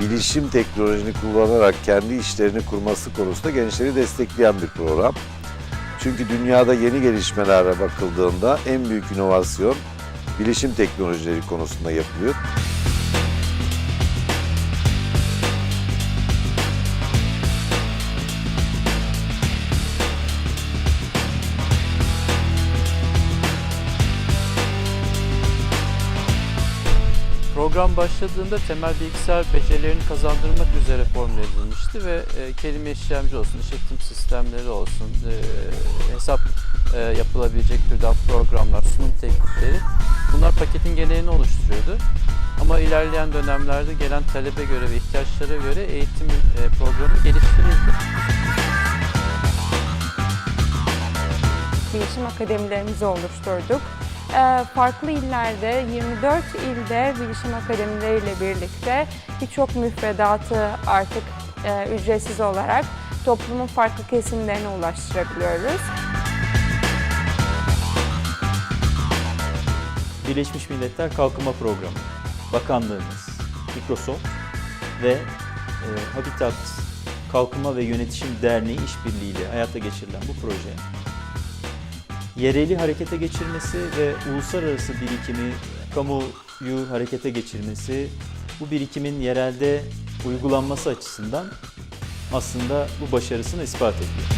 bilişim teknolojisini kullanarak kendi işlerini kurması konusunda gençleri destekleyen bir program. Çünkü dünyada yeni gelişmelere bakıldığında en büyük inovasyon bilişim teknolojileri konusunda yapılıyor. Program başladığında temel bilgisayar becerilerini kazandırmak üzere formüle edilmişti ve e, kelime işlemci olsun, işletim sistemleri olsun, e, hesap e, yapılabilecek türden programlar, sunum teknikleri bunlar paketin geleneğini oluşturuyordu. Ama ilerleyen dönemlerde gelen talebe göre ve ihtiyaçlara göre eğitim e, programı geliştirildi. bilişim akademilerimizi oluşturduk. Ee, Farklı illerde, 24 ilde bilişim akademileriyle birlikte birçok müfredatı artık e, ücretsiz olarak toplumun farklı kesimlerine ulaştırabiliyoruz. Birleşmiş Milletler Kalkınma Programı, Bakanlığımız, Microsoft ve e, Habitat Kalkınma ve Yönetişim Derneği işbirliğiyle hayata geçirilen bu proje, yereli harekete geçirmesi ve uluslararası birikimi, kamuyu harekete geçirmesi, bu birikimin yerelde uygulanması açısından aslında bu başarısını ispat ediyor.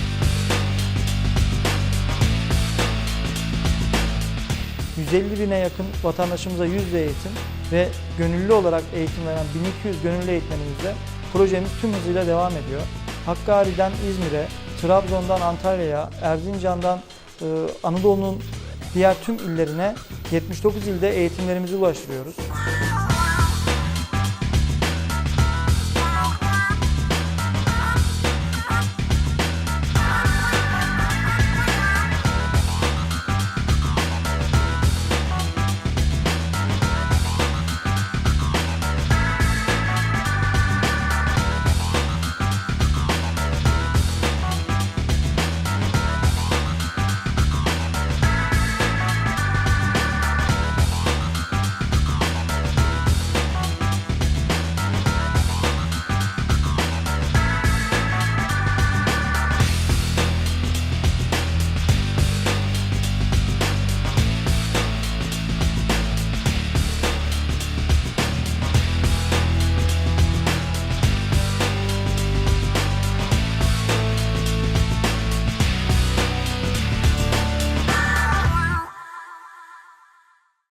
...150 bine yakın vatandaşımıza yüzde eğitim ve gönüllü olarak eğitim veren 1200 gönüllü eğitmenimizle projemiz tüm hızıyla devam ediyor. Hakkari'den İzmir'e, Trabzon'dan Antalya'ya, Erzincan'dan Anadolu'nun diğer tüm illerine 79 ilde eğitimlerimizi ulaştırıyoruz.